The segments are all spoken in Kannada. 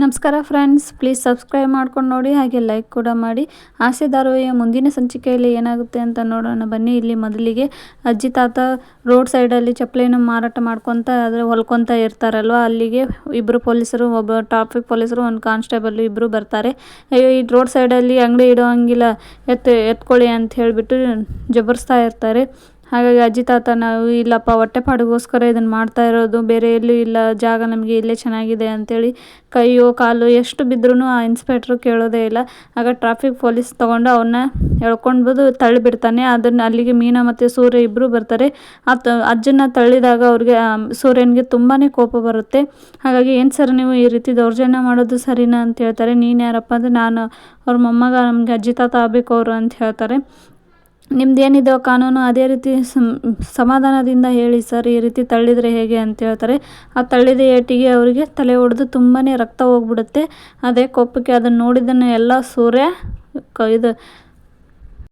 ನಮಸ್ಕಾರ ಫ್ರೆಂಡ್ಸ್ ಪ್ಲೀಸ್ ಸಬ್ಸ್ಕ್ರೈಬ್ ಮಾಡ್ಕೊಂಡು ನೋಡಿ, ಹಾಗೆ ಲೈಕ್ ಕೂಡ ಮಾಡಿ. ಆಸೆ ಧಾರಾವಾಹಿಯ ಮುಂದಿನ ಸಂಚಿಕೆಯಲ್ಲಿ ಏನಾಗುತ್ತೆ ಅಂತ ನೋಡೋಣ. ಬನ್ನಿ, ಇಲ್ಲಿ ಮೊದಲಿಗೆ ಅಜ್ಜಿ ತಾತ ರೋಡ್ ಸೈಡಲ್ಲಿ ಚಪ್ಪಲಿನ ಮಾರಾಟ ಮಾಡ್ಕೊತ, ಆದರೆ ಹೊಲ್ಕೊತ ಇರ್ತಾರಲ್ವ? ಅಲ್ಲಿಗೆ ಇಬ್ಬರು ಪೊಲೀಸರು, ಒಬ್ಬ ಟ್ರಾಫಿಕ್ ಪೊಲೀಸರು, ಒಂದು ಕಾನ್ಸ್ಟೇಬಲ್ ಇಬ್ಬರು ಬರ್ತಾರೆ. ಅಯ್ಯೋ, ಈ ರೋಡ್ ಸೈಡಲ್ಲಿ ಅಂಗಡಿ ಇಡೋ ಹಂಗಿಲ್ಲ. ಎತ್ತು, ಎತ್ಕೊಳ್ಳಿ ಅಂತ ಹೇಳಿಬಿಟ್ಟು ಜಬರ್ಸ್ತಾ ಇರ್ತಾರೆ. ಹಾಗಾಗಿ ಅಜ್ಜಿ ತಾತ ನಾವು, ಇಲ್ಲಪ್ಪ ಹೊಟ್ಟೆಪಾಡಿಗೋಸ್ಕರ ಇದನ್ನು ಮಾಡ್ತಾ ಇರೋದು, ಬೇರೆ ಎಲ್ಲೂ ಇಲ್ಲ, ಜಾಗ ನಮಗೆ ಇಲ್ಲೇ ಚೆನ್ನಾಗಿದೆ ಅಂತೇಳಿ ಕೈಯೋ, ಕಾಲು ಎಷ್ಟು ಬಿದ್ದರೂ ಆ ಇನ್ಸ್ಪೆಕ್ಟ್ರು ಕೇಳೋದೇ ಇಲ್ಲ. ಆಗ ಟ್ರಾಫಿಕ್ ಪೊಲೀಸ್ ತೊಗೊಂಡು ಅವನ್ನ ಎಳ್ಕೊಂಡ್ಬೋದು ತಳ್ಳಿಬಿಡ್ತಾನೆ. ಅದನ್ನು ಅಲ್ಲಿಗೆ ಮೀನಾ ಮತ್ತು ಸೂರ್ಯ ಇಬ್ಬರು ಬರ್ತಾರೆ. ಆತ ಅಜ್ಜನ ತಳ್ಳಿದಾಗ ಅವ್ರಿಗೆ ಸೂರ್ಯನಿಗೆ ತುಂಬಾ ಕೋಪ ಬರುತ್ತೆ. ಹಾಗಾಗಿ ಏನು ಸರ್ ನೀವು ಈ ರೀತಿ ದೌರ್ಜನ್ಯ ಮಾಡೋದು ಸರಿನಾ ಅಂತ ಹೇಳ್ತಾರೆ. ನೀನು ಯಾರಪ್ಪ ಅಂದರೆ ನಾನು, ಅವ್ರ ಮೊಮ್ಮಗ ನಮಗೆ ಅಜ್ಜಿ ತಾತ ಆಗಬೇಕು ಅವರು ಅಂತ ಹೇಳ್ತಾರೆ. ನಿಮ್ದೇನಿದೆ ಕಾನೂನು ಅದೇ ರೀತಿ ಸಮಾಧಾನದಿಂದ ಹೇಳಿ ಸರ್, ಈ ರೀತಿ ತಳ್ಳಿದರೆ ಹೇಗೆ ಅಂತ ಹೇಳ್ತಾರೆ. ಆ ತಳ್ಳಿದ ಏಟಿಗೆ ಅವರಿಗೆ ತಲೆ ಒಡೆದು ತುಂಬಾ ರಕ್ತ ಹೋಗ್ಬಿಡುತ್ತೆ. ಅದೇ ಕೊಪ್ಪಕ್ಕೆ ಅದನ್ನು ನೋಡಿದ್ದನ್ನು ಎಲ್ಲ ಸೂರ್ಯ ಕ, ಇದು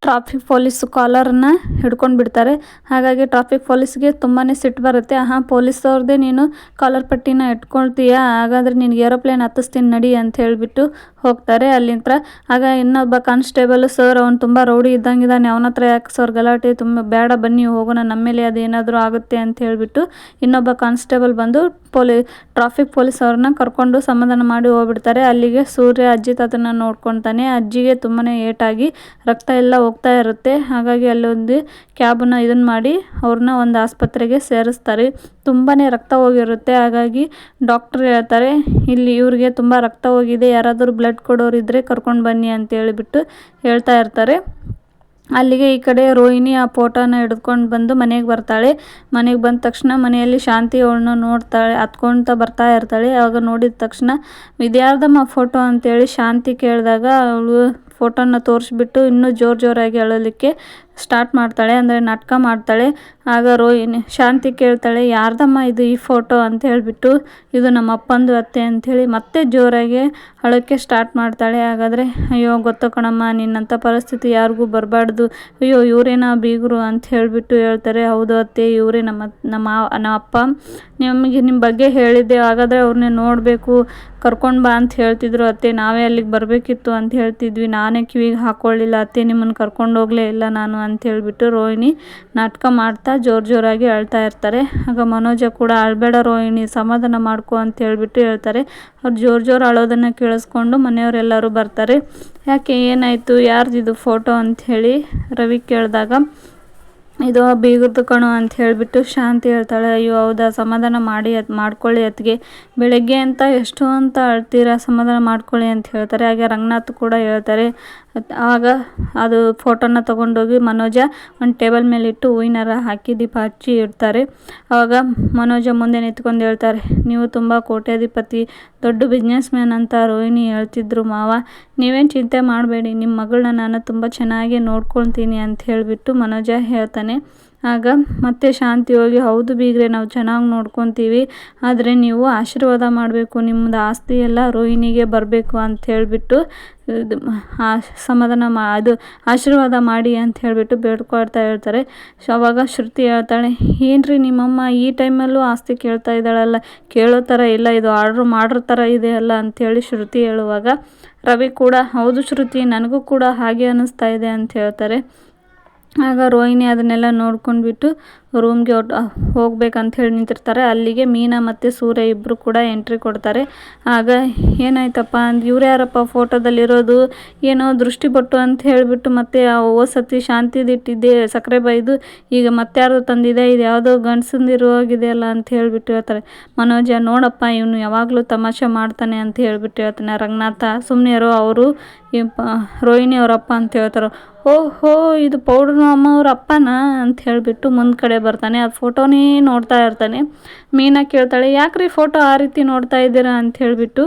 ಟ್ರಾಫಿಕ್ ಪೊಲೀಸ್ ಕಾಲರನ್ನ ಹಿಡ್ಕೊಂಡು ಬಿಡ್ತಾರೆ. ಹಾಗಾಗಿ ಟ್ರಾಫಿಕ್ ಪೊಲೀಸ್ಗೆ ತುಂಬಾ ಸಿಟ್ಟು ಬರುತ್ತೆ. ಹಾಂ ಪೊಲೀಸವ್ರದ್ದೇ ನೀನು ಕಾಲರ್ ಪಟ್ಟಿನ ಇಟ್ಕೊಳ್ತೀಯ ಹಾಗಾದರೆ ನಿನಗೆ ಏರೋಪ್ಲೇನ್ ಹತ್ತಿಸ್ತೀನಿ ನಡಿ ಅಂತ ಹೇಳಿಬಿಟ್ಟು ಹೋಗ್ತಾರೆ ಅಲ್ಲಿಂದ ಆಗ ಇನ್ನೊಬ್ಬ ಕಾನ್ಸ್ಟೇಬಲ್ ಸರ್ ಅವ್ನು ತುಂಬ ರೌಡಿ ಇದ್ದಂಗಿದ್ದಾನೆ ಅವನ ಹತ್ರ ಯಾಕೆ ಸರ್ ಗಲಾಟೆ? ತುಂಬ ಬೇಡ, ಬನ್ನಿ, ಹೋಗೋಣ. ನಮ್ಮ ಮೇಲೆ ಅದೇನಾದರೂ ಆಗುತ್ತೆ ಅಂತ ಹೇಳಿಬಿಟ್ಟು ಇನ್ನೊಬ್ಬ ಕಾನ್ಸ್ಟೇಬಲ್ ಬಂದು ಪೊಲೀ ಟ್ರಾಫಿಕ್ ಪೊಲೀಸ್ ಅವ್ರನ್ನ ಕರ್ಕೊಂಡು ಸಮಾಧಾನ ಮಾಡಿ ಹೋಗ್ಬಿಡ್ತಾರೆ. ಅಲ್ಲಿಗೆ ಸೂರ್ಯ ಅಜ್ಜಿ ತಾತನ ನೋಡ್ಕೊತಾನೆ. ಅಜ್ಜಿಗೆ ತುಂಬಾ ಏಟಾಗಿ ರಕ್ತ ಎಲ್ಲ ಹೋಗ್ತಾ ಇರುತ್ತೆ. ಹಾಗಾಗಿ ಅಲ್ಲೊಂದು ಕ್ಯಾಬನ್ನ ಇದನ್ನು ಮಾಡಿ ಅವ್ರನ್ನ ಒಂದು ಆಸ್ಪತ್ರೆಗೆ ಸೇರಿಸ್ತಾರೆ. ತುಂಬಾ ರಕ್ತ ಹೋಗಿರುತ್ತೆ. ಹಾಗಾಗಿ ಡಾಕ್ಟ್ರ್ ಹೇಳ್ತಾರೆ, ಇಲ್ಲಿ ಇವ್ರಿಗೆ ತುಂಬ ರಕ್ತ ಹೋಗಿದೆ. ಯಾರಾದರೂ ಬ್ಲಡ್ ಕೊಡೋರು ಇದ್ದರೆ ಕರ್ಕೊಂಡು ಬನ್ನಿ ಅಂತ ಹೇಳಿಬಿಟ್ಟು ಹೇಳ್ತಾ ಇರ್ತಾರೆ. ಅಲ್ಲಿಗೆ ಈ ಕಡೆ ರೋಹಿಣಿ ಆ ಫೋಟೋನ ಹಿಡ್ಕೊಂಡು ಬಂದು ಮನೆಗೆ ಬರ್ತಾಳೆ. ಮನೆಗೆ ಬಂದ ತಕ್ಷಣ ಮನೆಯಲ್ಲಿ ಶಾಂತಿ ಅವಳನ್ನ ನೋಡ್ತಾಳೆ ಹತ್ಕೊಳ್ತಾ ಬರ್ತಾ ಇರ್ತಾಳೆ. ಆವಾಗ ನೋಡಿದ ತಕ್ಷಣ, ಇದ್ಯಾರ್ದಮ್ಮ ಫೋಟೋ? ಅಂತೇಳಿ ಶಾಂತಿ ಕೇಳಿದಾಗ, ಅವಳು ಫೋಟೋನ ತೋರಿಸ್ಬಿಟ್ಟು ಇನ್ನೂ ಜೋರು ಜೋರಾಗಿ ಅಳಲಿಕ್ಕೆ ಸ್ಟಾರ್ಟ್ ಮಾಡ್ತಾಳೆ ಅಂದರೆ ನಾಟಕ ಮಾಡ್ತಾಳೆ. ಆಗ ರೋಹಿಣಿ, ಶಾಂತಿ ಕೇಳ್ತಾಳೆ, ಯಾರ್ದಮ್ಮ ಇದು ಈ ಫೋಟೋ? ಅಂತ ಹೇಳಿಬಿಟ್ಟು, ಇದು ನಮ್ಮ ಅಪ್ಪಂದು ಅತ್ತೆ ಅಂಥೇಳಿ ಮತ್ತೆ ಜೋರಾಗಿ ಅಳೋಕ್ಕೆ ಸ್ಟಾರ್ಟ್ ಮಾಡ್ತಾಳೆ. ಹಾಗಾದರೆ, ಅಯ್ಯೋ, ಗೊತ್ತು ಕಣಮ್ಮ, ನಿನ್ನಂಥ ಪರಿಸ್ಥಿತಿ ಯಾರಿಗೂ ಬರಬಾರ್ದು. ಅಯ್ಯೋ, ಇವರೇನಾ ಬೀಗರು? ಅಂತ ಹೇಳಿಬಿಟ್ಟು ಹೇಳ್ತಾರೆ. ಹೌದು ಅತ್ತೆ, ಇವರೇ ನಮ್ಮ ನಮ್ಮ ನಮ್ಮ ಅಪ್ಪ. ನಿಮಗೆ ನಿಮ್ಮ ಬಗ್ಗೆ ಹೇಳಿದ್ದೆ, ಹಾಗಾದರೆ ಅವ್ರನ್ನೇ ನೋಡಬೇಕು. ಕರ್ಕೊಂಡು ಬಾ ಅಂತ ಹೇಳ್ತಿದ್ರು. ಅತ್ತೆ, ನಾವೇ ಅಲ್ಲಿಗೆ ಬರಬೇಕಿತ್ತು ಅಂತ ಹೇಳ್ತಿದ್ವಿ. ನಾನೇ ಕಿವಿಗೆ ಹಾಕ್ಕೊಳ್ಳಿಲ್ಲ ಅತ್ತೆ, ನಿಮ್ಮನ್ನು ಕರ್ಕೊಂಡು ಹೋಗಲೇ ಇಲ್ಲ ನಾನು ಅಂತ ಹೇಳಿಬಿಟ್ಟು ರೋಹಿಣಿ ನಾಟಕ ಮಾಡ್ತಾ ಜೋರು ಜೋರಾಗಿ ಅಳ್ತಾ ಇರ್ತಾರೆ. ಆಗ ಮನೋಜ ಕೂಡ, ಅಳಬೇಡ ರೋಹಿಣಿ, ಸಮಾಧಾನ ಮಾಡ್ಕೊ ಅಂತ ಹೇಳ್ಬಿಟ್ಟು ಹೇಳ್ತಾರೆ. ಅವ್ರು ಜೋರು ಜೋರು ಅಳೋದನ್ನು ಕೇಳಿಸ್ಕೊಂಡು ಮನೆಯವರೆಲ್ಲರೂ ಬರ್ತಾರೆ. ಯಾಕೆ ಏನಾಯಿತು? ಇದು ಫೋಟೋ ಅಂಥೇಳಿ ರವಿ ಕೇಳಿದಾಗ ಇದು ಬೀಗದ ಕಣು ಅಂತ ಹೇಳಿಬಿಟ್ಟು ಶಾಂತಿ ಹೇಳ್ತಾಳೆ, ಅಯ್ಯೋ ಹೌದಾ, ಸಮಾಧಾನ ಮಾಡಿ ಅದು ಮಾಡ್ಕೊಳ್ಳಿ ಅತ್ತಿಗೆ. ಬೆಳಗ್ಗೆ ಅಂತ ಎಷ್ಟು ಅಂತ ಅಳ್ತೀರಾ, ಸಮಾಧಾನ ಮಾಡ್ಕೊಳ್ಳಿ ಅಂತ ಹೇಳ್ತಾರೆ. ಹಾಗೆ ರಂಗನಾಥ್ ಕೂಡ ಹೇಳ್ತಾರೆ. ಆಗ ಅದು ಫೋಟೋನ ತೊಗೊಂಡೋಗಿ ಮನೋಜ ಒಂದು ಟೇಬಲ್ ಮೇಲೆ ಇಟ್ಟು ಹೂವಿನಾರ ಹಾಕಿ ದೀಪ ಹಚ್ಚಿ ಇಡ್ತಾರೆ. ಆವಾಗ ಮನೋಜ ಮುಂದೆ ನಿಂತ್ಕೊಂಡು ಹೇಳ್ತಾರೆ, ನೀವು ತುಂಬ ಕೋಟ್ಯಾಧಿಪತಿ, ದೊಡ್ಡ ಬಿಸ್ನೆಸ್ ಮ್ಯಾನ್ ಅಂತ ರೋಹಿಣಿ ಹೇಳ್ತಿದ್ರು ಮಾವ. ನೀವೇನು ಚಿಂತೆ ಮಾಡಬೇಡಿ ನಿಮ್ಮ ಮಗಳನ್ನ ನಾನು ತುಂಬ ಚೆನ್ನಾಗಿ ನೋಡ್ಕೊಳ್ತೀನಿ ಅಂತ ಹೇಳಿಬಿಟ್ಟು ಮನೋಜ ಹೇಳ್ತಾನೆ. ಆಗ ಮತ್ತೆ ಶಾಂತಿ ಹೋಗಿ, ಹೌದು ಬೀಗ್ರೆ, ನಾವು ಚೆನ್ನಾಗಿ ನೋಡ್ಕೊತೀವಿ. ಆದರೆ ನೀವು ಆಶೀರ್ವಾದ ಮಾಡಬೇಕು. ನಿಮ್ಮದು ಆಸ್ತಿ ಎಲ್ಲ ರೋಹಿಣಿಗೆ ಬರಬೇಕು ಅಂತ ಹೇಳಿಬಿಟ್ಟು, ಇದು ಸಮಾಧಾನ ಮಾ, ಅದು ಆಶೀರ್ವಾದ ಮಾಡಿ ಅಂತ ಹೇಳಿಬಿಟ್ಟು ಬೇಡ್ಕೊಳ್ತಾ ಹೇಳ್ತಾರೆ ಅವಾಗ ಶ್ರುತಿ ಹೇಳ್ತಾಳೆ, ಏನ್ರಿ ನಿಮ್ಮಮ್ಮ ಈ ಟೈಮಲ್ಲೂ ಆಸ್ತಿ ಕೇಳ್ತಾ ಇದ್ದಾಳಲ್ಲ? ಕೇಳೋ ಥರ ಇಲ್ಲ, ಇದು ಆರ್ಡ್ರ್ ಮಾಡ್ರ ಥರ ಇದೆ ಅಲ್ಲ? ಅಂಥೇಳಿ ಶ್ರುತಿ ಹೇಳುವಾಗ, ರವಿ ಕೂಡ, ಹೌದು ಶ್ರುತಿ, ನನಗೂ ಕೂಡ ಹಾಗೆ ಅನ್ನಿಸ್ತಾ ಇದೆ ಅಂತ ಹೇಳ್ತಾರೆ. ಆಗ ರೋಹಿಣಿ ಅದನ್ನೆಲ್ಲ ನೋಡ್ಕೊಂಡ್ಬಿಟ್ಟು ರೂಮ್ಗೆ ಹೊಟ್ ಹೋಗ್ಬೇಕಂತ ಹೇಳಿ ನಿಂತಿರ್ತಾರೆ. ಅಲ್ಲಿಗೆ ಮೀನಾ ಮತ್ತು ಸೂರ್ಯ ಇಬ್ಬರು ಕೂಡ ಎಂಟ್ರಿ ಕೊಡ್ತಾರೆ. ಆಗ ಏನಾಯ್ತಪ್ಪ ಅಂದ್, ಇವ್ರು ಯಾರಪ್ಪ ಫೋಟೋದಲ್ಲಿರೋದು ಏನೋ ದೃಷ್ಟಿ ಬಟ್ಟು ಅಂತ ಹೇಳಿಬಿಟ್ಟು ಮತ್ತೆ ಓ ಸತಿ ಶಾಂತಿದಿಟ್ಟಿದ್ದೆ, ಸಕ್ಕರೆ ಬೈದು ಈಗ ಮತ್ತಾರ್ದು ತಂದಿದೆ, ಇದು ಯಾವುದೋ ಗಂಡಸಂದಿರೋಗಿದೆಯಲ್ಲ ಅಂತ ಹೇಳಿಬಿಟ್ಟು ಹೇಳ್ತಾರೆ. ಮನೋಜ, ನೋಡಪ್ಪ, ಇವನು ಯಾವಾಗಲೂ ತಮಾಷೆ ಮಾಡ್ತಾನೆ ಅಂತ ಹೇಳಿಬಿಟ್ಟು ಹೇಳ್ತಾನೆ. ರಂಗನಾಥ ಸುಮ್ಮನೆ ಅವರು ರೋಹಿಣಿ ಅವರಪ್ಪ ಅಂತ ಹೇಳ್ತಾರೆ ಓಹೋ, ಇದು ಪೌಡ್ರ್ ಅಮ್ಮ ಅವ್ರ ಅಪ್ಪನ ಅಂತ ಹೇಳಿಬಿಟ್ಟು ಮುಂದೆ ಕಡೆ ಬರ್ತಾನೆ. ಆ ಫೋಟೋನೇ ನೋಡ್ತಾ ಇರ್ತಾನೆ. ಮೀನಾ ಕೇಳ್ತಾಳೆ, ಯಾಕ್ರಿ ಫೋಟೋ ಆ ರೀತಿ ನೋಡ್ತಾ ಇದ್ದೀರಾ? ಅಂತ ಹೇಳಿಬಿಟ್ಟು,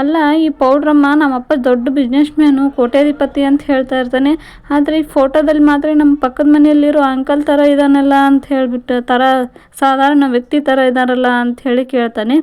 ಅಲ್ಲ, ಈ ಪೌಡ್ರಮ್ಮ ನಮ್ಮಪ್ಪ ದೊಡ್ಡ ಬಿಸ್ನೆಸ್ ಮ್ಯಾನು ಕೋಟ್ಯಾಧಿಪತಿ ಅಂತ ಹೇಳ್ತಾ ಇರ್ತಾನೆ. ಆದರೆ ಈ ಫೋಟೋದಲ್ಲಿ ಮಾತ್ರ ನಮ್ಮ ಪಕ್ಕದ ಮನೆಯಲ್ಲಿರೋ ಅಂಕಲ್ ಥರ ಇದ್ದಾನಲ್ಲ ಅಂತ ಹೇಳಿಬಿಟ್ಟು, ಥರ ಸಾಧಾರಣ ವ್ಯಕ್ತಿ ಥರ ಇದ್ದಾರಲ್ಲ ಅಂತ ಹೇಳಿ ಕೇಳ್ತಾನೆ.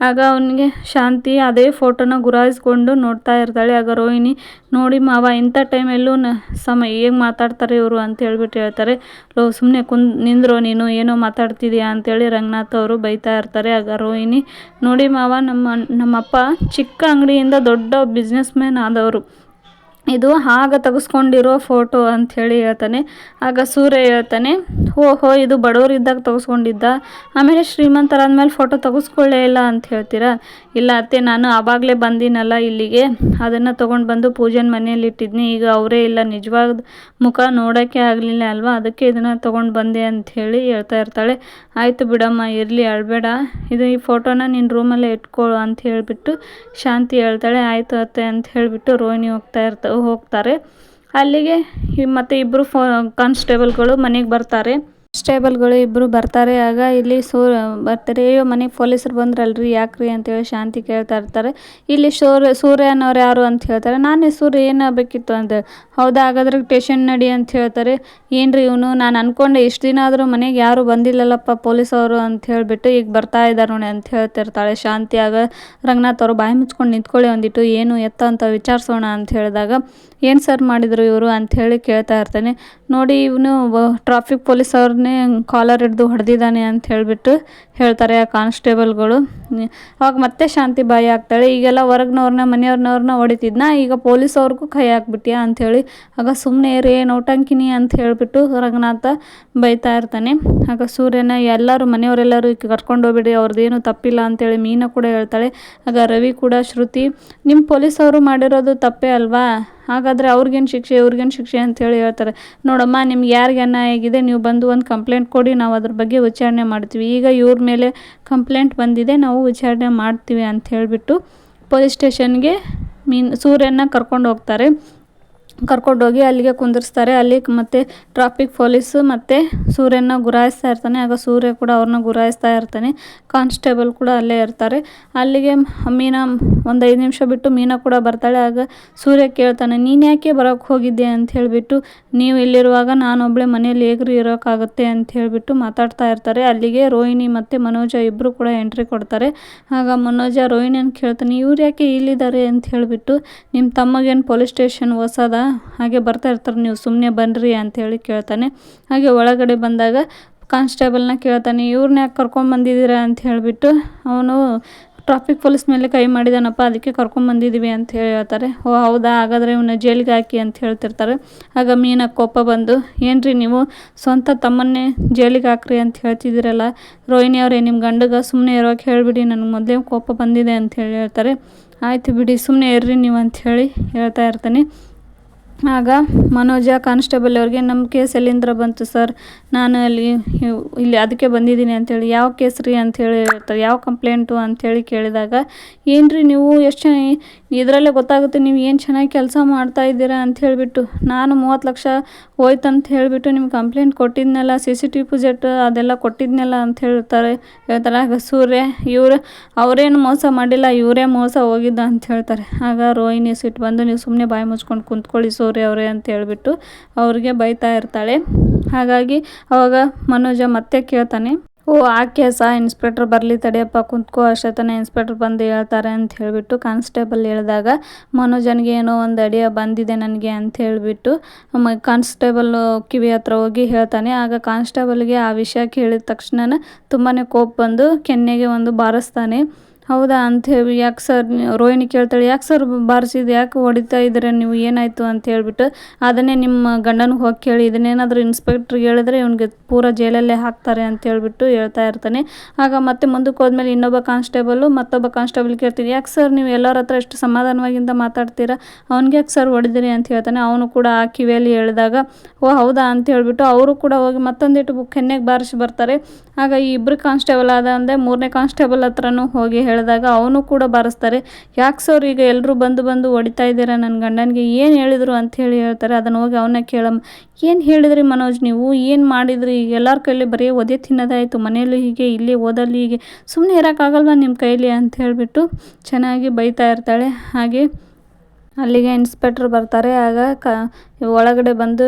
ಆಗ ಅವನಿಗೆ ಶಾಂತಿ ಅದೇ ಫೋಟೋನ ಗುರಾಯಿಸ್ಕೊಂಡು ನೋಡ್ತಾ ಇರ್ತಾಳೆ. ಆಗ ರೋಹಿಣಿ, ನೋಡಿ ಮಾವ, ಇಂಥ ಟೈಮಲ್ಲೂ ನ, ಸಮ, ಹೇಗೆ ಮಾತಾಡ್ತಾರೆ ಇವರು? ಅಂತ ಹೇಳ್ಬಿಟ್ಟು ಹೇಳ್ತಾರೆ. ಲೋ ಸುಮ್ಮನೆ ಕುಂದ್ ನಿಂದ್ರೋ ನೀನು, ಏನೋ ಮಾತಾಡ್ತಿದ್ಯಾ? ಅಂತೇಳಿ ರಂಗನಾಥ್ ಅವರು ಬೈತಾ ಇರ್ತಾರೆ. ಆಗ ರೋಹಿಣಿ, ನೋಡಿ ಮಾವ, ನಮ್ಮ, ನಮ್ಮಪ್ಪ ಚಿಕ್ಕ ಅಂಗಡಿಯಿಂದ ದೊಡ್ಡ ಬಿಸ್ನೆಸ್ ಮ್ಯಾನ್ ಆದವರು. ಇದು ಆಗ ತೆಗೆಸ್ಕೊಂಡಿರೋ ಫೋಟೋ ಅಂಥೇಳಿ ಹೇಳ್ತಾನೆ. ಆಗ ಸೂರ್ಯ ಹೇಳ್ತಾನೆ, ಓಹೋ, ಇದು ಬಡವರಿದ್ದಾಗ ತೆಗೆಸ್ಕೊಂಡಿದ್ದ. ಆಮೇಲೆ ಶ್ರೀಮಂತರಾದ್ಮೇಲೆ ಫೋಟೋ ತೆಗೆಸ್ಕೊಳ್ಳೇ ಇಲ್ಲ ಅಂತ ಹೇಳ್ತೀರಾ? ಇಲ್ಲ ಅತ್ತೆ, ನಾನು ಆವಾಗಲೇ ಬಂದಿನಲ್ಲ ಇಲ್ಲಿಗೆ. ಅದನ್ನು ತೊಗೊಂಡು ಬಂದು ಪೂಜೆನ ಮನೆಯಲ್ಲಿ ಇಟ್ಟಿದ್ನಿ. ಈಗ ಅವರೇ ಇಲ್ಲ ನಿಜವಾದ ಮುಖ ನೋಡೋಕ್ಕೆ ಆಗಲಿಲ್ಲ ಅಲ್ವಾ? ಅದಕ್ಕೆ ಇದನ್ನು ತೊಗೊಂಡು ಬಂದೆ ಅಂತ ಹೇಳಿ ಹೇಳ್ತಾ ಇರ್ತಾಳೆ. ಆಯಿತು ಬಿಡಮ್ಮ, ಇರಲಿ, ಅಳಬೇಡ. ಇದು ಈ ಫೋಟೋನ ನಿನ್ನ ರೂಮಲ್ಲೇ ಇಟ್ಕೊಳು ಅಂತ ಹೇಳಿಬಿಟ್ಟು ಶಾಂತಿ ಹೇಳ್ತಾಳೆ. ಆಯಿತು ಅತ್ತೆ ಅಂತ ಹೇಳಿಬಿಟ್ಟು ರೋಹಿಣಿ ಹೋಗ್ತಾ ಇರ್ತಾ ಹೋಗ್ತಾರೆ. ಅಲ್ಲಿಗೆ ಮತ್ತೆ ಇಬ್ಬರು ಫೋ ಕಾನ್ಸ್ಟೇಬಲ್ಗಳು ಮನೆಗೆ ಬರ್ತಾರೆ. ಕಾನ್ಸ್ಟೇಬಲ್ಗಳು ಇಬ್ಬರು ಬರ್ತಾರೆ. ಆಗ ಇಲ್ಲಿ ಸೋ ಬರ್ತಾರೆ. ಅಯ್ಯೋ ಮನೆಗೆ ಪೊಲೀಸರು ಬಂದ್ರಲ್ರಿ, ಯಾಕ್ರಿ ಅಂತೇಳಿ ಶಾಂತಿ ಕೇಳ್ತಾ ಇರ್ತಾರೆ. ಇಲ್ಲಿ ಸೂರ್ಯ ಸೂರ್ಯ ಯಾರು ಅಂತ ಹೇಳ್ತಾರೆ. ನಾನೇ ಸೂರ್ಯ ಏನಾಗಬೇಕಿತ್ತು ಅಂತ ಹೌದಾ, ಹಾಗಾದ್ರೆ ಟೇಷನ್ ನಡಿ ಅಂತ ಹೇಳ್ತಾರೆ. ಏನ್ರಿ ಇವನು? ನಾನು ಅನ್ಕೊಂಡೆ ಇಷ್ಟು ದಿನ ಆದರೂ ಮನೆಗೆ ಯಾರು ಬಂದಿಲ್ಲಲ್ಲಪ್ಪ ಪೊಲೀಸವರು ಅಂತ ಹೇಳಿಬಿಟ್ಟು ಈಗ ಬರ್ತಾ ಇದ್ದಾರೆ ನೋಡಿ ಅಂತ ಹೇಳ್ತಿರ್ತಾಳೆ ಶಾಂತಿ. ಆಗ ರಂಗನಾಥ್ ಅವರು ಬಾಯಿ ಮುಚ್ಕೊಂಡು ನಿಂತ್ಕೊಳ್ಳಿ ಒಂದಿಟ್ಟು, ಏನು ಎತ್ತ ಅಂತ ವಿಚಾರಿಸೋಣ ಅಂತ ಹೇಳಿದಾಗ, ಏನು ಸರ್ ಮಾಡಿದರು ಇವರು ಅಂತ ಹೇಳಿ ಕೇಳ್ತಾ ಇರ್ತಾನೆ. ನೋಡಿ, ಇವನು ಟ್ರಾಫಿಕ್ ಪೊಲೀಸ್ ಅವ್ರನ್ನೇ ಕಾಲರ್ ಹಿಡ್ದು ಹೊಡೆದಿದ್ದಾನೆ ಅಂತ ಹೇಳಿಬಿಟ್ಟು ಹೇಳ್ತಾರೆ ಆ ಕಾನ್ಸ್ಟೇಬಲ್ಗಳು. ಅವಾಗ ಮತ್ತೆ ಶಾಂತಿ ಬಾಯಿ ಆಗ್ತಾಳೆ. ಈಗೆಲ್ಲ ಹೊರಗ್ನವ್ರನ್ನ, ಮನೆಯವ್ರನ್ನವ್ರನ್ನ ಹೊಡಿತಿದ್ನ? ಈಗ ಪೊಲೀಸ್ ಅವ್ರಿಗೂ ಕೈ ಹಾಕ್ಬಿಟ್ಯಾ ಅಂಥೇಳಿ. ಆಗ ಸುಮ್ಮನೆ ರೇ ನೋಟಂಕಿನಿ ಅಂತ ಹೇಳಿಬಿಟ್ಟು ರಂಗನಾಥ ಬೈತಾ ಇರ್ತಾನೆ. ಆಗ ಸೂರ್ಯನ ಎಲ್ಲರೂ ಮನೆಯವರೆಲ್ಲರೂ ಕರ್ಕೊಂಡು ಹೋಗ್ಬಿಡಿ, ಅವ್ರದ್ದೇನು ತಪ್ಪಿಲ್ಲ ಅಂತೇಳಿ ಮೀನ ಕೂಡ ಹೇಳ್ತಾಳೆ. ಆಗ ರವಿ ಕೂಡ, ಶ್ರುತಿ ನಿಮ್ಮ ಪೊಲೀಸವರು ಮಾಡಿರೋದು ತಪ್ಪೇ ಅಲ್ವಾ? ಹಾಗಾದರೆ ಅವ್ರಿಗೇನು ಶಿಕ್ಷೆ, ಇವ್ರಿಗೇನು ಶಿಕ್ಷೆ ಅಂತೇಳಿ ಹೇಳ್ತಾರೆ. ನೋಡಮ್ಮ, ನಿಮ್ಗೆ ಯಾರಿಗೆ ಅನ್ಯಾಯ ಆಗಿದೆ, ನೀವು ಬಂದು ಒಂದು ಕಂಪ್ಲೇಂಟ್ ಕೊಡಿ, ನಾವು ಅದ್ರ ಬಗ್ಗೆ ವಿಚಾರಣೆ ಮಾಡ್ತೀವಿ. ಈಗ ಇವ್ರ ಮೇಲೆ ಕಂಪ್ಲೇಂಟ್ ಬಂದಿದೆ, ನಾವು ವಿಚಾರಣೆ ಮಾಡ್ತೀವಿ ಅಂತ ಹೇಳಿಬಿಟ್ಟು ಪೊಲೀಸ್ ಸ್ಟೇಷನ್ಗೆ ಮೀನ್ ಸೂರ್ಯನ ಕರ್ಕೊಂಡು ಹೋಗ್ತಾರೆ. ಕರ್ಕೊಂಡೋಗಿ ಅಲ್ಲಿಗೆ ಕುಂದಿರ್ಸ್ತಾರೆ. ಅಲ್ಲಿ ಮತ್ತೆ ಟ್ರಾಫಿಕ್ ಪೊಲೀಸು ಮತ್ತು ಸೂರ್ಯನ ಗುರಾಯಿಸ್ತಾ ಇರ್ತಾನೆ. ಆಗ ಸೂರ್ಯ ಕೂಡ ಅವ್ರನ್ನ ಗುರಾಯಿಸ್ತಾ ಇರ್ತಾನೆ. ಕಾನ್ಸ್ಟೇಬಲ್ ಕೂಡ ಅಲ್ಲೇ ಇರ್ತಾರೆ. ಅಲ್ಲಿಗೆ ಮೀನಾ ಒಂದು ಐದು ನಿಮಿಷ ಬಿಟ್ಟು ಮೀನಾ ಕೂಡ ಬರ್ತಾಳೆ. ಆಗ ಸೂರ್ಯ ಕೇಳ್ತಾನೆ, ನೀನು ಯಾಕೆ ಬರೋಕ್ಕೆ ಹೋಗಿದ್ದೆ ಅಂತ ಹೇಳಿಬಿಟ್ಟು, ನೀವು ಇಲ್ಲಿರುವಾಗ ನಾನೊಬ್ಬಳೆ ಮನೇಲಿ ಹೇಗ್ರಿ ಇರೋಕ್ಕಾಗುತ್ತೆ ಅಂತ ಹೇಳಿಬಿಟ್ಟು ಮಾತಾಡ್ತಾ ಇರ್ತಾರೆ. ಅಲ್ಲಿಗೆ ರೋಹಿಣಿ ಮತ್ತು ಮನೋಜ ಇಬ್ಬರು ಕೂಡ ಎಂಟ್ರಿ ಕೊಡ್ತಾರೆ. ಆಗ ಮನೋಜ ರೋಹಿಣಿಯನ್ನು ಕೇಳ್ತಾನೆ, ಇವ್ರು ಯಾಕೆ ಇಲ್ಲಿದ್ದಾರೆ? ಅಂತ ಹೇಳಿಬಿಟ್ಟು ನಿಮ್ಮ ತಮ್ಮಗೇನು ಪೊಲೀಸ್ ಸ್ಟೇಷನ್ ಹೊಸದ? ಹಾಗೆ ಬರ್ತಾ ಇರ್ತಾರೆ. ನೀವು ಸುಮ್ಮನೆ ಬನ್ನಿರಿ ಅಂತೇಳಿ ಕೇಳ್ತಾನೆ. ಹಾಗೆ ಒಳಗಡೆ ಬಂದಾಗ ಕಾನ್ಸ್ಟೇಬಲ್ನ ಕೇಳ್ತಾನೆ ಇವ್ರನ್ನ ಯಾಕೆ ಕರ್ಕೊಂಬಂದಿದ್ದೀರಾ ಅಂತ ಹೇಳಿಬಿಟ್ಟು ಅವನು ಟ್ರಾಫಿಕ್ ಪೊಲೀಸ್ ಮೇಲೆ ಕೈ ಮಾಡಿದಾನಪ್ಪ, ಅದಕ್ಕೆ ಕರ್ಕೊಂಬಂದಿದ್ದೀವಿ ಅಂತ ಹೇಳಿ ಹೇಳ್ತಾರೆ. ಓ, ಹೌದಾ? ಹಾಗಾದರೆ ಇವನ್ನ ಜೈಲಿಗೆ ಹಾಕಿ ಅಂತ ಹೇಳ್ತಿರ್ತಾರೆ. ಆಗ ಮೀನ ಕೋಪ ಬಂದು, ಏನ್ರಿ ನೀವು ಸ್ವಂತ ತಮ್ಮನ್ನೇ ಜೈಲಿಗೆ ಹಾಕ್ರಿ ಅಂತ ಹೇಳ್ತಿದ್ದೀರಲ್ಲ? ರೋಹಿಣಿ ಅವರೇ ನಿಮ್ಮ ಗಂಡಗ ಸುಮ್ಮನೆ ಇರೋಕೆ ಹೇಳಿಬಿಡಿ, ನನಗೆ ಮೊದಲೇ ಕೋಪ ಬಂದಿದೆ ಅಂತ ಹೇಳಿ ಹೇಳ್ತಾರೆ. ಆಯಿತು ಬಿಡಿ ಸುಮ್ಮನೆ ಇರ್ರಿ ನೀವು ಅಂತ ಹೇಳಿ ಹೇಳ್ತಾ ಇರ್ತಾನೆ. ಆಗ ಮನೋಜ ಕಾನ್ಸ್ಟೇಬಲ್ ಅವ್ರಿಗೆ ನಮ್ಮ ಕೇಸ್ ಎಲ್ಲಿಂದ ಬಂತು ಸರ್? ನಾನು ಅಲ್ಲಿ ಇಲ್ಲಿ ಅದಕ್ಕೆ ಬಂದಿದ್ದೀನಿ ಅಂಥೇಳಿ ಯಾವ ಕೇಸ್ ರೀ? ಅಂಥೇಳಿ ಯಾವ ಕಂಪ್ಲೇಂಟು ಅಂಥೇಳಿ ಕೇಳಿದಾಗ ಏನು ನೀವು ಎಷ್ಟು ಇದರಲ್ಲೇ ಗೊತ್ತಾಗುತ್ತೆ ನೀವು ಏನು ಚೆನ್ನಾಗಿ ಕೆಲಸ ಮಾಡ್ತಾ ಇದ್ದೀರಾ ಅಂತ ಹೇಳಿಬಿಟ್ಟು. ನಾನು ಮೂವತ್ತು ಲಕ್ಷ ಹೋಯ್ತು ಅಂತ ಹೇಳಿಬಿಟ್ಟು ನಿಮ್ಗೆ ಕಂಪ್ಲೇಂಟ್ ಕೊಟ್ಟಿದ್ನಲ್ಲ ಸಿ ಸಿ ಟಿ ಪುಜೆಟ್ ಅದೆಲ್ಲ ಕೊಟ್ಟಿದ್ನಲ್ಲ ಅಂತ ಹೇಳ್ತಾರೆ ಹೇಳ್ತಾರೆ? ಆಗ ಸೂರ್ಯ, ಇವರು ಅವರೇನು ಮೋಸ ಮಾಡಿಲ್ಲ, ಇವರೇ ಮೋಸ ಹೋಗಿದ್ದ ಅಂತ ಹೇಳ್ತಾರೆ. ಆಗ ರೋಹಿಣಿ ಸಿಟ್ಟು ಬಂದು ನೀವು ಸುಮ್ಮನೆ ಬಾಯಿ ಮುಚ್ಕೊಂಡು ಕುಂತ್ಕೊಳ್ಳಿ ಸೂರ್ಯ ಅವರೇ ಅಂತ ಹೇಳಿಬಿಟ್ಟು ಅವ್ರಿಗೆ ಬೈತಾ ಇರ್ತಾಳೆ. ಹಾಗಾಗಿ ಅವಾಗ ಮನೋಜ ಮತ್ತೆ ಕೇಳ್ತಾನೆ ಓ ಆ ಸಹ ಇನ್ಸ್ಪೆಕ್ಟರ್ ಬರಲಿ ತಡೆಯಪ್ಪ, ಕುಂತ್ಕೋ, ಅಷ್ಟೊತ್ತನ ಇನ್ಸ್ಪೆಕ್ಟರ್ ಬಂದು ಹೇಳ್ತಾರೆ ಅಂತ ಹೇಳಿಬಿಟ್ಟು ಕಾನ್ಸ್ಟೇಬಲ್ ಹೇಳಿದಾಗ, ಮನೋಜನಿಗೆ ಏನೋ ಒಂದು ಅಡಿಯ ಬಂದಿದೆ ನನಗೆ ಅಂತ ಹೇಳಿಬಿಟ್ಟು ಕಾನ್ಸ್ಟೇಬಲ್ ಕಿವಿ ಹತ್ರ ಹೋಗಿ ಹೇಳ್ತಾನೆ. ಆಗ ಕಾನ್ಸ್ಟೇಬಲ್ಗೆ ಆ ವಿಷಯ ಕೇಳಿದ ತಕ್ಷಣ ತುಂಬಾ ಕೋಪ ಬಂದು ಕೆನ್ನೆಗೆ ಒಂದು ಬಾರಿಸ್ತಾನೆ. ಹೌದಾ ಅಂತ ಹೇಳಿ, ಯಾಕೆ ಸರ್ ರೋಹಿಣಿ ಕೇಳ್ತಾಳೆ, ಯಾಕೆ ಸರ್ ಬಾರಿಸಿದ್ದು, ಯಾಕೆ ಹೊಡಿತಾ ಇದ್ದೀರ ನೀವು, ಏನಾಯಿತು ಅಂತ ಹೇಳಿಬಿಟ್ಟು ಅದನ್ನೇ ನಿಮ್ಮ ಗಂಡನಿಗೆ ಹೋಗಿ ಕೇಳಿ, ಇದನ್ನೇನಾದರೂ ಇನ್ಸ್ಪೆಕ್ಟ್ರಿಗೆ ಹೇಳಿದ್ರೆ ಇವನಿಗೆ ಪೂರ ಜೈಲಲ್ಲೇ ಹಾಕ್ತಾರೆ ಅಂತ ಹೇಳ್ಬಿಟ್ಟು ಹೇಳ್ತಾ ಇರ್ತಾನೆ. ಆಗ ಮತ್ತೆ ಮುಂದಕ್ಕೆ ಹೋದ್ಮೇಲೆ ಇನ್ನೊಬ್ಬ ಕಾನ್ಸ್ಟೇಬಲು ಮತ್ತೊಬ್ಬ ಕಾನ್ಸ್ಟೇಬಲ್ ಕೇಳ್ತೀನಿ ಯಾಕೆ ಸರ್ ನೀವು ಎಲ್ಲರ ಹತ್ರ ಎಷ್ಟು ಸಮಾಧಾನವಾಗಿಂದ ಮಾತಾಡ್ತೀರಾ? ಅವ್ನಿಗೆ ಯಾಕೆ ಸರ್ ಹೊಡಿದಿರಿ ಅಂತ ಹೇಳ್ತಾನೆ. ಅವನು ಕೂಡ ಆ ಕಿವಿಯಲ್ಲಿ ಹೇಳಿದಾಗ, ಓ ಹೌದಾ ಅಂತ ಹೇಳಿಬಿಟ್ಟು ಅವರು ಕೂಡ ಹೋಗಿ ಮತ್ತೊಂದಿಟ್ಟು ಕೆನ್ನೆಗೆ ಬಾರಿಸಿ ಬರ್ತಾರೆ. ಆಗ ಈ ಇಬ್ಬರು ಕಾನ್ಸ್ಟೇಬಲ್ ಆದ ಅಂದರೆ ಮೂರನೇ ಕಾನ್ಸ್ಟೇಬಲ್ ಹತ್ರನೂ ಹೋಗಿ ಹೇಳಿದಾಗ ಅವನು ಕೂಡ ಬಾರಿಸ್ತಾರೆ. ಯಾಕೆ ಸರ್ ಈಗ ಎಲ್ಲರೂ ಬಂದು ಬಂದು ಹೊಡಿತಾ ಇದ್ದೀರಾ ನನ್ನ ಗಂಡನಿಗೆ? ಏನು ಹೇಳಿದರು ಅಂತ ಹೇಳಿ ಹೇಳ್ತಾರೆ. ಅದನ್ನು ಹೋಗಿ ಅವನ್ನ ಕೇಳಮ್ಮ. ಏನು ಹೇಳಿದ್ರಿ ಮನೋಜ್ ನೀವು? ಏನು ಮಾಡಿದ್ರಿ? ಈಗ ಎಲ್ಲರ ಕೈಲಿ ಬರೀ ಒದೆ ತಿನ್ನೋದಾಯಿತು ಮನೆಯಲ್ಲಿ ಹೀಗೆ, ಇಲ್ಲಿ ಓದಲ್ಲಿ ಹೀಗೆ. ಸುಮ್ಮನೆ ಇರೋಕ್ಕಾಗಲ್ವ ನಿಮ್ಮ ಕೈಲಿ ಅಂತ ಹೇಳಿಬಿಟ್ಟು ಚೆನ್ನಾಗಿ ಬೈತಾ ಇರ್ತಾಳೆ. ಹಾಗೆ ಅಲ್ಲಿಗೆ ಇನ್ಸ್ಪೆಕ್ಟ್ರ್ ಬರ್ತಾರೆ. ಆಗ ಕ ಒಳಗಡೆ ಬಂದು,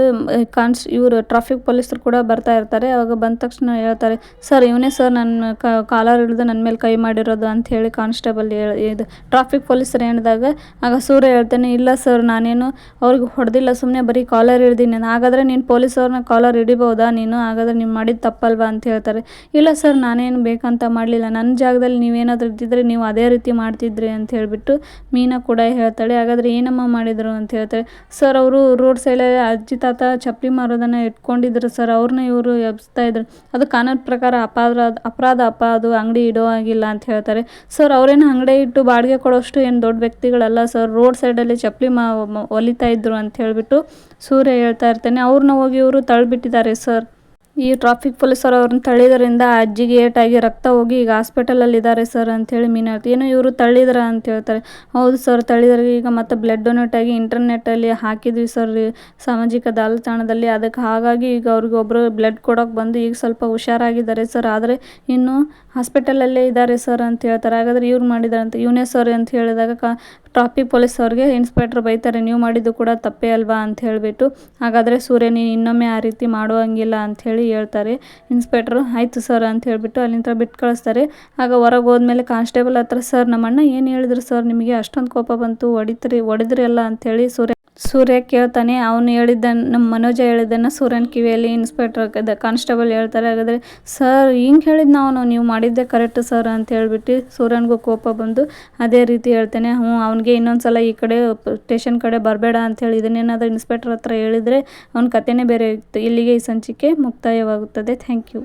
ಕಾನ್ಸ್, ಇವರು ಟ್ರಾಫಿಕ್ ಪೊಲೀಸರು ಕೂಡ ಬರ್ತಾ ಇರ್ತಾರೆ. ಅವಾಗ ಬಂದ ತಕ್ಷಣ ಹೇಳ್ತಾರೆ, ಸರ್, ಇವನೇ ಸರ್ ನನ್ನ ಕಾಲರ್ ಹಿಡಿದು ನನ್ನ ಮೇಲೆ ಕೈ ಮಾಡಿರೋದು ಅಂತ ಹೇಳಿ ಕಾನ್ಸ್ಟೇಬಲ್ ಇದು ಟ್ರಾಫಿಕ್ ಪೊಲೀಸರು ಹೇಳಿದಾಗ, ಆಗ ಸೂರ್ಯ ಹೇಳ್ತಾನೆ, ಇಲ್ಲ ಸರ್, ನಾನೇನು ಅವ್ರಿಗೆ ಹೊಡೆದಿಲ್ಲ ಸುಮ್ಮನೆ ಬರೀ ಕಾಲರ್ ಹಿಡ್ದೀನಿ. ಹಾಗಾದರೆ ನೀನು ಪೊಲೀಸವ್ರನ್ನ ಕಾಲರ್ ಹಿಡಿಬೋದಾ? ನೀನು ಹಾಗಾದರೆ ನೀವು ಮಾಡಿದ್ದು ತಪ್ಪಲ್ವಾ? ಅಂತ ಹೇಳ್ತಾರೆ. ಇಲ್ಲ ಸರ್, ನಾನೇನು ಬೇಕಂತ ಮಾಡಲಿಲ್ಲ. ನನ್ನ ಜಾಗದಲ್ಲಿ ನೀವೇನಾದರೂ ಇದ್ದಿದ್ರೆ ನೀವು ಅದೇ ರೀತಿ ಮಾಡ್ತಿದ್ರಿ ಅಂತ ಹೇಳಿಬಿಟ್ಟು ಮೀನಾ ಕೂಡ ಹೇಳ್ತಾಳೆ. ಹಾಗಾದರೆ ಏನಮ್ಮ ಮಾಡಿದರು ಅಂತ ಹೇಳ್ತಾರೆ. ಸರ್, ಅವರು ರೋಡ್ ಸೈಡಲ್ಲಿ ಅಜ್ಜಿ ತಾತ ಚಪ್ಪಲಿ ಮಾರೋದನ್ನು ಇಟ್ಕೊಂಡಿದ್ರು ಸರ್ ಅವ್ರನ್ನ ಇವರು ಎಬ್ಸ್ತಾ ಇದ್ರು. ಅದು ಕಾನೂನು ಪ್ರಕಾರ ಅಪರಾಧ ಅಪರಾಧ ಅಪ್ಪ, ಅದು ಅಂಗಡಿ ಇಡೋ ಆಗಿಲ್ಲ ಅಂತ ಹೇಳ್ತಾರೆ. ಸರ್, ಅವ್ರೇನು ಅಂಗಡಿ ಇಟ್ಟು ಬಾಡಿಗೆ ಕೊಡೋಷ್ಟು ಏನು ದೊಡ್ಡ ವ್ಯಕ್ತಿಗಳಲ್ಲ ಸರ್, ರೋಡ್ ಸೈಡಲ್ಲಿ ಚಪ್ಪಲಿ ಮಾ, ಒಲಿತಾ ಇದ್ರು ಅಂತ ಹೇಳಿಬಿಟ್ಟು ಸೂರ್ಯ ಹೇಳ್ತಾ ಇರ್ತಾನೆ. ಅವ್ರನ್ನ ಹೋಗಿ ಇವರು ತಳ್ಳಿಬಿಟ್ಟಿದ್ದಾರೆ ಸರ್. ಈ ಟ್ರಾಫಿಕ್ ಪೊಲೀಸರು ಅವ್ರನ್ನ ತಳ್ಳಿದ್ರಿಂದ ಅಜ್ಜಿಗೆ ಏಟಾಗಿ ರಕ್ತ ಹೋಗಿ ಈಗ ಹಾಸ್ಪಿಟಲಲ್ಲಿ ಇದ್ದಾರೆ ಸರ್ ಮೀನು ಹೇಳ್ತೀವಿ ಏನು ಇವರು ತಳ್ಳಿದ್ರ ಅಂತ ಹೇಳ್ತಾರೆ. ಹೌದು ಸರ್, ತಳ್ಳಿದ್ರೆ. ಈಗ ಮತ್ತೆ ಬ್ಲಡ್ ಡೊನೇಟ್ ಆಗಿ ಇಂಟರ್ನೆಟ್ಟಲ್ಲಿ ಹಾಕಿದ್ವಿ ಸರ್. ಸಾಮಾಜಿಕ ಜಾಲತಾಣದಲ್ಲಿ ಅದಕ್ಕೆ ಹಾಗಾಗಿ ಈಗ ಅವ್ರಿಗೆ ಒಬ್ಬರು ಬ್ಲಡ್ ಕೊಡೋಕೆ ಬಂದು ಈಗ ಸ್ವಲ್ಪ ಹುಷಾರಾಗಿದ್ದಾರೆ ಸರ್. ಆದರೆ ಇನ್ನು ಹಾಸ್ಪಿಟಲಲ್ಲೇ ಇದ್ದಾರೆ ಸರ್ ಅಂತ ಹೇಳ್ತಾರೆ. ಹಾಗಾದ್ರೆ ಇವ್ರು ಅಂತ ಇವನೇ ಸರ್ ಅಂತ ಹೇಳಿದಾಗ ಕ ಟ್ರಾಫಿಕ್ ಪೊಲೀಸ್ ಅವ್ರಿಗೆ ಇನ್ಸ್ಪೆಕ್ಟರ್ ಬೈತಾರೆ, ನೀವು ಮಾಡಿದ್ದು ಕೂಡ ತಪ್ಪೇ ಅಲ್ವಾ? ಅಂತ ಹೇಳಿಬಿಟ್ಟು, ಹಾಗಾದರೆ ಸೂರ್ಯ ನೀನು ಇನ್ನೊಮ್ಮೆ ಆ ರೀತಿ ಮಾಡುವಂಗಿಲ್ಲ ಅಂಥೇಳಿ ಹೇಳ್ತಾರೆ ಇನ್ಸ್ಪೆಕ್ಟ್ರು. ಆಯಿತು ಸರ್ ಅಂತ ಹೇಳಿಬಿಟ್ಟು ಅಲ್ಲಿಂದ ಬಿಟ್ಟು ಕಳಿಸ್ತಾರೆ. ಆಗ ಹೊರಗೆ ಹೋದ್ಮೇಲೆ ಕಾನ್ಸ್ಟೇಬಲ್ ಹತ್ರ, ಸರ್ ನಮ್ಮ ಅಣ್ಣ ಏನು ಹೇಳಿದ್ರು ಸರ್? ನಿಮಗೆ ಅಷ್ಟೊಂದು ಕೋಪ ಬಂತು, ಹೊಡಿತ್ರಿ, ಹೊಡೆದ್ರಿ ಅಲ್ಲ? ಅಂಥೇಳಿ ಸೂರ್ಯ ಸೂರ್ಯ ಕೇಳ್ತಾನೆ, ಅವನು ಹೇಳಿದ್ದ ನಮ್ಮ ಮನೋಜ ಹೇಳಿದ್ದನ್ನು ಸೂರ್ಯನ ಕಿವಿಯಲ್ಲಿ ಇನ್ಸ್ಪೆಕ್ಟರ್ ಕಾನ್ಸ್ಟೇಬಲ್ ಹೇಳ್ತಾರೆ, ಹಾಗಾದರೆ, ಸರ್, ಹಿಂಗೆ ಹೇಳಿದ್ ನಾವು ನೀವು ಮಾಡಿದ್ದೆ ಕರೆಕ್ಟ್ ಸರ್ ಅಂತ ಹೇಳ್ಬಿಟ್ಟು ಸೂರ್ಯನಿಗೂ ಕೋಪ ಬಂದು ಅದೇ ರೀತಿ ಹೇಳ್ತಾನೆ, ಹ್ಞೂ, ಅವನಿಗೆ ಇನ್ನೊಂದು ಸಲ ಈ ಕಡೆ ಸ್ಟೇಷನ್ ಕಡೆ ಬರಬೇಡ ಅಂತೇಳಿ ಇದನ್ನೇನಾದರೂ ಇನ್ಸ್ಪೆಕ್ಟರ್ ಹತ್ರ ಹೇಳಿದರೆ ಅವ್ನ ಕಥೆನೇ ಬೇರೆ ಇತ್ತು, ಇಲ್ಲಿಗೆ ಈ ಸಂಚಿಕೆ ಮುಕ್ತಾಯವಾಗುತ್ತದೆ, ಥ್ಯಾಂಕ್ ಯು.